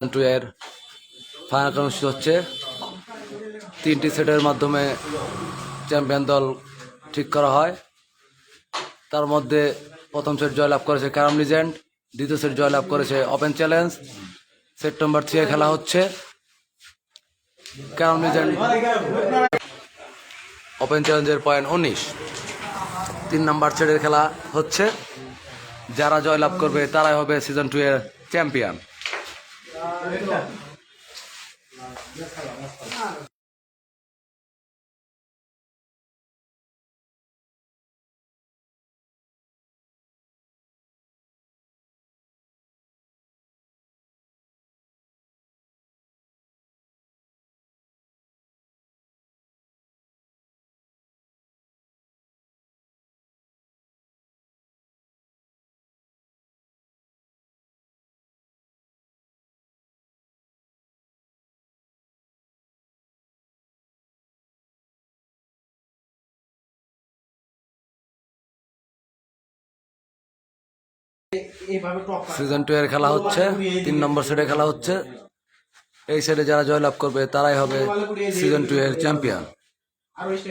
Two এর final অনুষ্ঠিত হচ্ছে। তিনটি সেটের মাধ্যমে চ্যাম্পিয়ন দল ঠিক করা হয়। তার মধ্যে প্রথম সেট জয়লাভ করেছে ক্যারাম লিজেন্ড দ্বিতীয় সেট জয়লাভ করেছে open challenge set number three খেলা হচ্ছে। ক্যারাম লিজেন্ড ওপেন চ্যালেঞ্জের পয়েন্ট উনিশ। তিন নম্বর সেটের খেলা হচ্ছে। যারা জয়লাভ করবে তারাই হবে সিজন টু এর চ্যাম্পিয়ন 没事 সিজন টু এর খেলা হচ্ছে তিন নম্বর সেটে খেলা হচ্ছে। এই সেটে যারা জয়লাভ করবে তারাই হবে সিজন টু এর চ্যাম্পিয়ন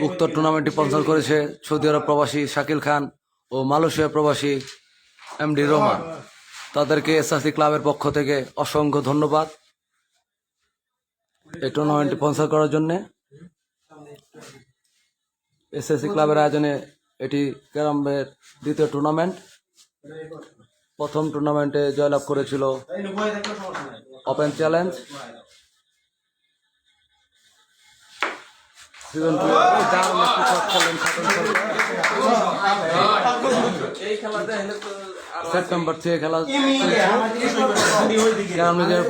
উক্ত টুর্নামেন্টটি স্পন্সর করেছে সৌদি আরব প্রবাসী শাকিল খান ও মালয়েশিয়া প্রবাসী এমডি রোমান। তাদেরকে এসআসি ক্লাবের পক্ষ থেকে অসংখ্য ধন্যবাদ এই টুর্নামেন্টটি স্পন্সর করার জন্য। এসএসসি ক্লাবের আয়োজনে এটি ক্যারামের দ্বিতীয় টুর্নামেন্ট প্রথম টুর্নামেন্টে জয়লাভ করেছিল ওপেন চ্যালেঞ্জ। সিজন টু দারুণ একটি শট খেললেন সেপ্টেম্বর থেকে খেলা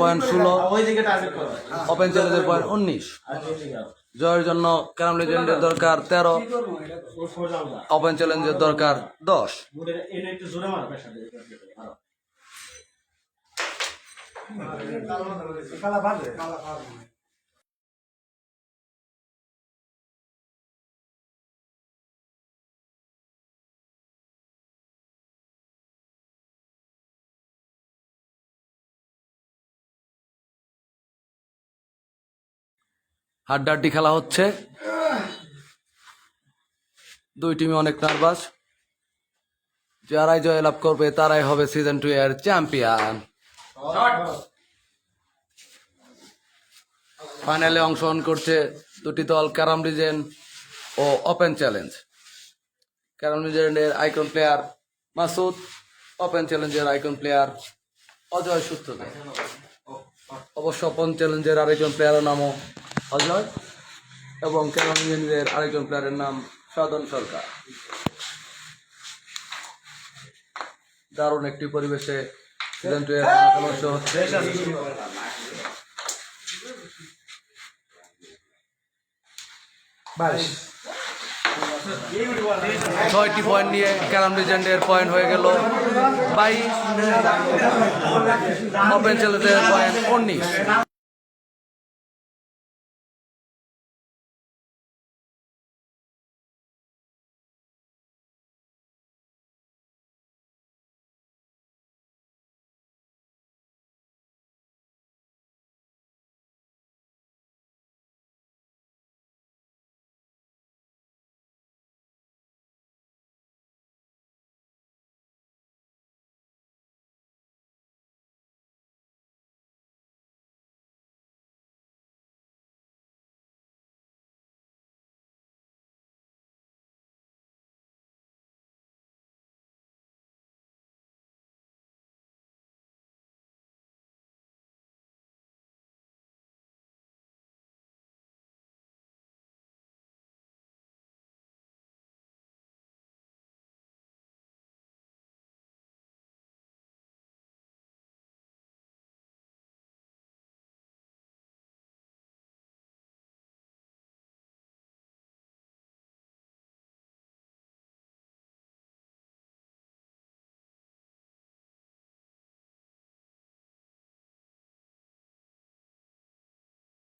পয়েন্ট ষোলো। ওপেন চ্যালেঞ্জের পয়েন্ট উনিশ। জয়ের জন্য ক্যারাম লিজেন্ডের দরকার তেরো ওপেন চ্যালেঞ্জের দরকার দশ। কালা হাড্ডাহাড্ডি খেলা হচ্ছে। দুই টিমে অনেক নার্ভাস যারাই জয়লাভ করবে, তারাই হবে সিজন টু এর চ্যাম্পিয়ন ফাইনালে অংশগ্রহণ করছে দুটি দল ক্যারাম লিজেন ও ওপেন চ্যালেঞ্জ ক্যারাম লিজেন্ডের আইকন প্লেয়ার মাসুদ ওপেন চ্যালেঞ্জের আইকন প্লেয়ার অজয় সূত্রকে অবশ্য ওপেন চ্যালেঞ্জের আরেকজন প্লেয়ারের নামও অজয় এবং ক্যারাম লিজেন্ডের আরেকজন প্লেয়ারের নাম সাধন সরকার। দারুণ একটি পরিবেশে হচ্ছে। ছয়টি পয়েন্ট নিয়ে ক্যারাম লিজেন্ডের পয়েন্ট হয়ে গেল। বাইশ। ওপেন চ্যালেঞ্জের পয়েন্ট উনিশ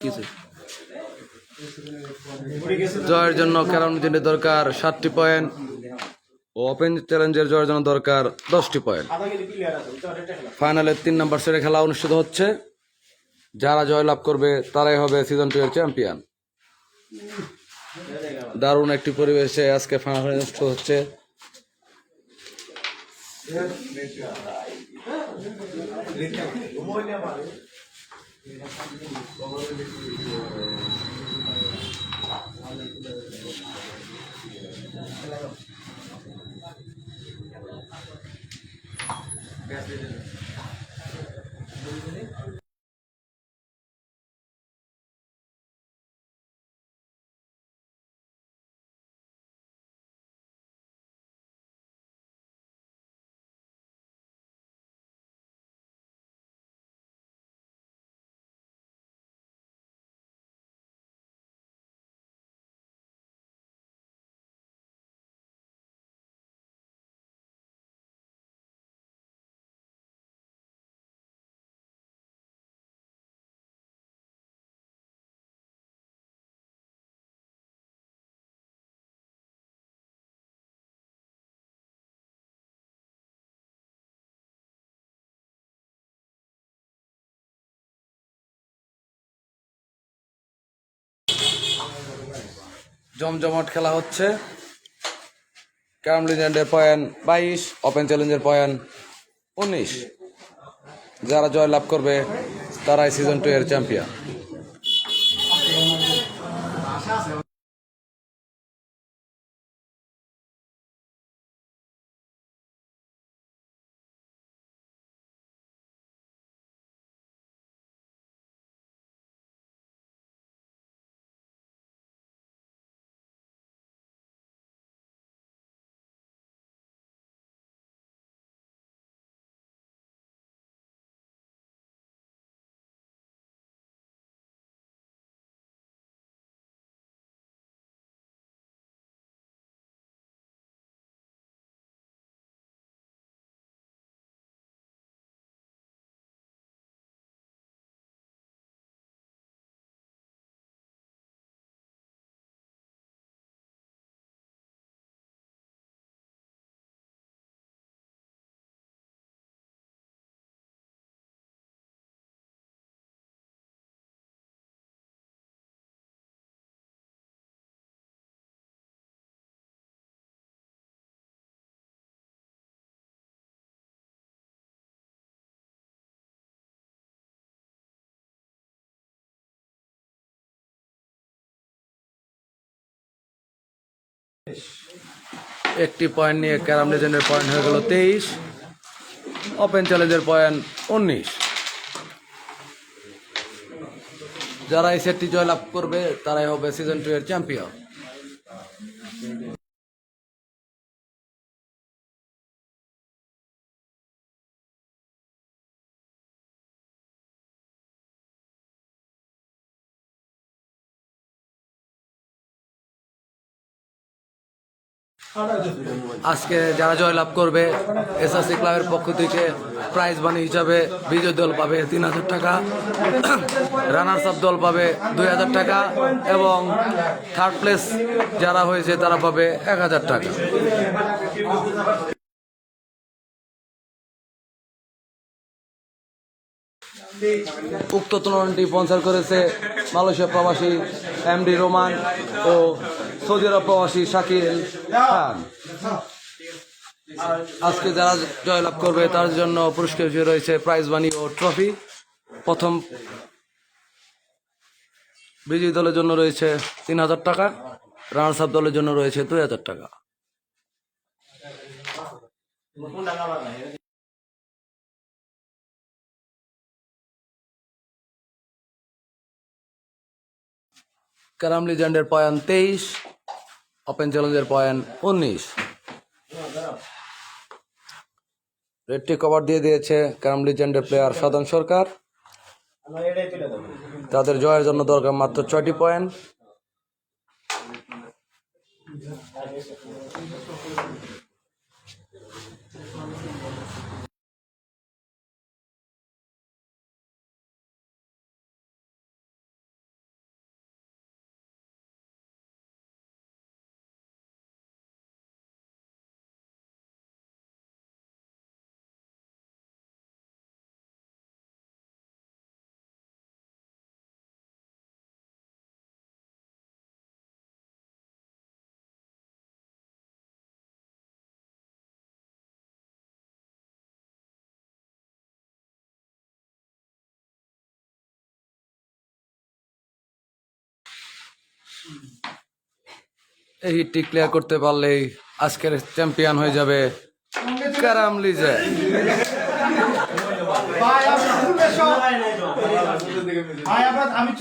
কিছু জয়ের জন্য ক্যারাম লিজেন্ডের দরকার, সাতটি পয়েন্ট। ও ওপেন চ্যালেঞ্জের জয়ের জন্য দরকার দশটি পয়েন্ট। ফাইনালের তিন নম্বর সেরে খেলা অনুষ্ঠিত হচ্ছে। যারা জয়লাভ করবে, তারাই হবে সিজন টু এর চ্যাম্পিয়ন দারুণ একটি পরিবেশে আজকে ফাইনাল অনুষ্ঠিত হচ্ছে। Gracias. জমজমাট খেলা হচ্ছে। ক্যারাম লিজেন্ডের পয়েন্ট বাইশ ওপেন চ্যালেঞ্জের পয়েন্ট উনিশ। যারা জয়লাভ করবে, তারাই সিজন টু এর চ্যাম্পিয়ন একটি পয়েন্ট নিয়ে ক্যারাম লেজেন্ডের পয়েন্ট হয়ে গেল তেইশ। ওপেন চ্যালেঞ্জের পয়েন্ট উনিশ। যারা এই সেটটি জয়লাভ করবে, তারাই হবে সিজন টু এর চ্যাম্পিয়ন আজকে যারা জয়লাভ করবে এসএসসি ক্লাবের পক্ষ থেকে প্রাইজ মানি হিসাবে বিজয় দল পাবে তিন হাজার টাকা রানার্স আপ দল পাবে দুই হাজার টাকা, এবং থার্ড প্লেস যারা হয়েছে তারা পাবে এক হাজার টাকা। উক্ত টুর্নামেন্টটি স্পন্সর করেছে মালয়েশিয়া প্রবাসী এমডি রোমান ও সৌদি আরব প্রবাসী শাকিল খান। আজকে যারা জয়লাভ করবে তার জন্য পুরস্কার রয়েছে প্রাইজ মানি ও ট্রফি। প্রথম বিজয়ী দলের জন্য রয়েছে তিন হাজার টাকা রানার্স আপ দলের জন্য রয়েছে দুই হাজার টাকা। ক্যারাম লিজেন্ডের পয়েন্ট তেইশ ওপেন চ্যালেঞ্জের পয়েন্ট উনিশ। রেডটি কভার দিয়ে দিয়েছে ক্যারাম লিজেন্ডের প্লেয়ার সাধন সরকার। তাদের জয়ের জন্য দরকার মাত্র ছয়টি পয়েন্ট এই হিটটি ক্লিয়ার করতে পারলেই আজকের চ্যাম্পিয়ন হয়ে যাবে আবার আমি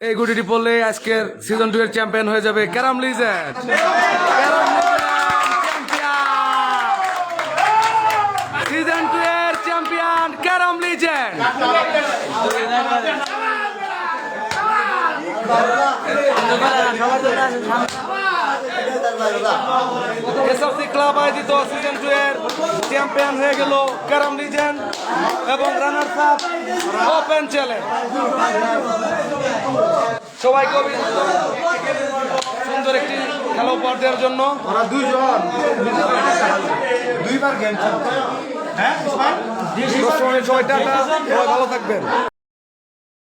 এই গুটিটি পড়লে আজকের সিজন টু এর চ্যাম্পিয়ন হয়ে যাবে carrom legend carrom season two এর champion carrom legend SFC club আয়োজিত সিজন টু এর চ্যাম্পিয়ন হয়ে গেল ক্যারাম লিজেন্ড এবং রানার আপ ওপেন চ্যালেঞ্জ সবাইকে অভিনন্দন সুন্দর একটি খেলা উপহার দেওয়ার জন্য। ওরা দুইজন। দুইবার গেম হ্যাঁ দর্শকের সবাই টাটা ভালো থাকবেন।